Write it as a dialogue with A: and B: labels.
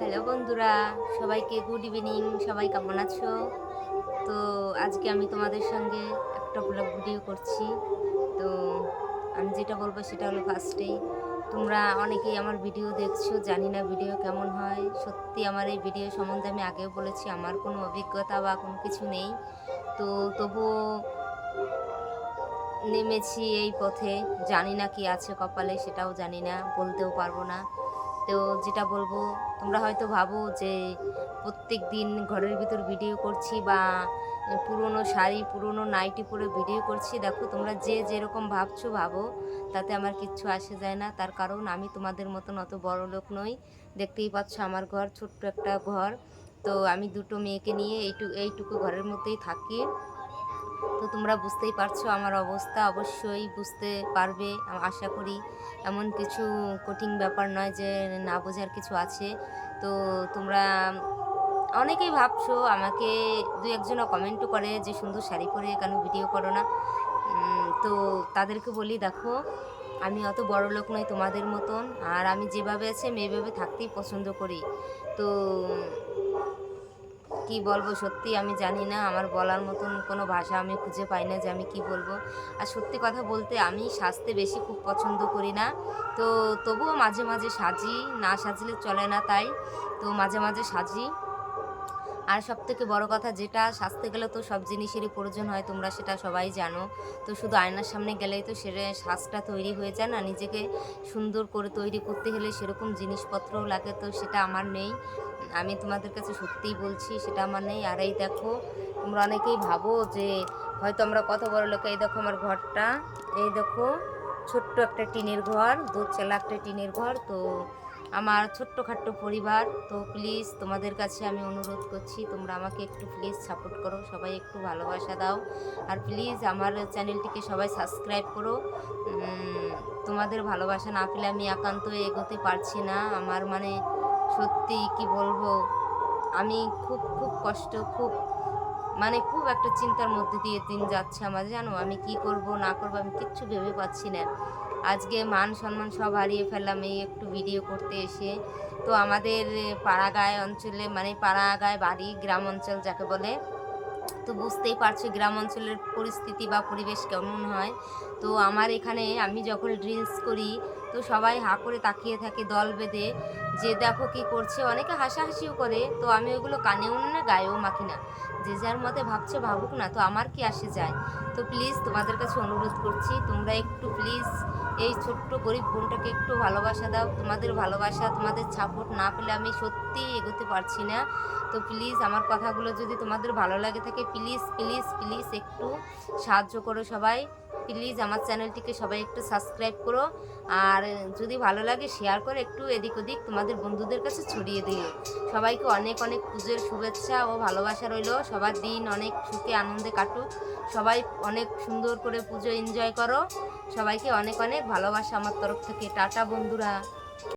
A: Hello বন্ধুরা, সবাইকে good evening সবাই কেমন আছো? তো আজকে আমি তোমাদের সঙ্গে একটা ব্লগ ভিডিও করছি। তো আমি যেটা বলব সেটা হলো ফার্স্টেই তোমরা অনেকেই আমার ভিডিও দেখছ, জানি না ভিডিও কেমন হয়। সত্যি আমার এই ভিডিও সম্বন্ধে আমি আগেও বলেছি, আমার কোনো অভিজ্ঞতা বা কোনো কিছু নেই। তো তবুও নেমেছি এই পথে, জানি না কি আছে কপালে, সেটাও জানি না, বলতেও পারব না। তো যেটা বলব, তোমরা হয়তো ভাবো যে প্রত্যেক দিন ঘরের ভিতর ভিডিও করছি বা পুরনো শাড়ি, পুরনো নাইটি পরে ভিডিও করছি, দেখো তোমরা যে যেরকম ভাবছ ভাবো, তাতে আমার কিচ্ছু আসে যায় না। তার কারণ আমি তোমাদের মতন অত বড় লোক নই। দেখতেই পাচ্ছ আমার ঘর ছোট্ট একটা ঘর। তো আমি দুটো মেয়েকে নিয়ে এইটু, এইটুকু ঘরের মধ্যেই থাকি। তো তোমরা বুঝতেই পারছ আমার অবস্থা। অবশ্যই বুঝতে পারবে আশা করি। এমন কিছু কঠিন ব্যাপার নয় যে না বোঝার কিছু আছে। তো তোমরা অনেকেই ভাবছ আমাকে দু একজনও কমেন্টও করে যে, সুন্দর শাড়ি পরে কেন ভিডিও করো না? তো তাদেরকে বলি, দেখো, আমি অত বড় লোক নই তোমাদের মতন। আর আমি যেভাবে আছে, আমি এইভাবে থাকতেই পছন্দ করি। তো কি বলব সত্যি আমি জানি না, আমার বলার মতন কোনো ভাষা আমি খুঁজে পাই না যে আমি কি বলব। আর সত্যি কথা বলতে আমি সাজতে বেশি খুব পছন্দ করি না। তো তবুও মাঝে মাঝে সাজি, না সাজলে চলে না তাই। তো মাঝে মাঝে সাজি। আর সব থেকে বড় কথা যেটা সাজতে গেলে তো সব জিনিসেরই প্রয়োজন হয়, তোমরা সেটা সবাই জানো। তো শুধু আয়নার সামনে গেলেই তো সেটা সাজটা তৈরি হয়ে যায় না, নিজেকে সুন্দর করে তৈরি করতে হলে সেরকম জিনিসপত্রও লাগে, তো সেটা আমার নেই। আমি তোমাদের কাছে সত্যিই বলছি, সেটা আমার নেই। আর এই দেখো, তোমরা অনেকেই ভাবো যে, হয়তো আমরা কত বড় লোক, এই দেখো আমার ঘরটা। এই দেখো, ছোট্ট একটা টিনের ঘর দোতলা একটা টিনের ঘর, তো আমার ছোট্টখাট্ট পরিবার। তো প্লিজ তোমাদের কাছে আমি অনুরোধ করছি, তোমরা আমাকে একটু প্লিজ সাপোর্ট করো, সবাই একটু ভালোবাসা দাও। আর প্লিজ আমার চ্যানেলটিকে সবাই সাবস্ক্রাইব করো। তোমাদের ভালোবাসা না পেলে আমি একান্ত এগোতে পারছি না। আমার মানে সত্যি কি বলব, আমি খুব খুব কষ্ট, খুব মানে খুব একটা চিন্তার মধ্যে দিয়ে দিন যাচ্ছে আমার, জানো? আমি কি করব, না করব, আমি কিচ্ছু ভেবে পাচ্ছি না। আজকে মান সম্মান সব হারিয়ে ফেললাম এই একটু ভিডিও করতে এসে। তো আমাদের পাড়াগায় অঞ্চলে মানে পাড়াগায় বাড়ি, গ্রাম অঞ্চল যাকে বলে, তো বুঝতেই পারছ গ্রাম অঞ্চলের পরিস্থিতি বা পরিবেশ কেমন হয়। তো আমার এখানে আমি যখন ড্রিলস করি তো সবাই হা করে তাকিয়ে থাকে দল বেঁধে যে দেখো কি করছে। অনেকে হাসাহাসিও করে, তো আমি ওগুলো কানেও না গায়েও মাখি না। যে যার মতে ভাবছে ভাবুক না, তো আমার কি আসে যায়? তো প্লিজ তোমাদের কাছে অনুরোধ করছি, তোমরা একটু প্লিজ এই ছোট্ট গরিব বোনটাকে একটু ভালোবাসা দাও। তোমাদের ভালোবাসা, তোমাদের সাপোর্ট না পেলে আমি সত্যি এগোতে পারছি না। তো প্লিজ আমার কথাগুলো যদি তোমাদের ভালো লাগে থাকে প্লিজ প্লিজ প্লিজ একটু সাহায্য করো সবাই। প্লিজ আমার চ্যানেলটিকে সবাই একটু সাবস্ক্রাইব করো। আর যদি ভালো লাগে শেয়ার করে একটু এদিক ওদিক তোমাদের বন্ধুদের কাছে ছড়িয়ে দিও। সবাইকে অনেক অনেক পুজোর শুভেচ্ছা ও ভালোবাসা রইল। সবার দিন অনেক সুখে আনন্দে কাটুক। সবাই অনেক সুন্দর করে পুজো এনজয় করো। সবাইকে অনেক অনেক ভালোবাসা আমার তরফ থেকে। টাটা বন্ধুরা।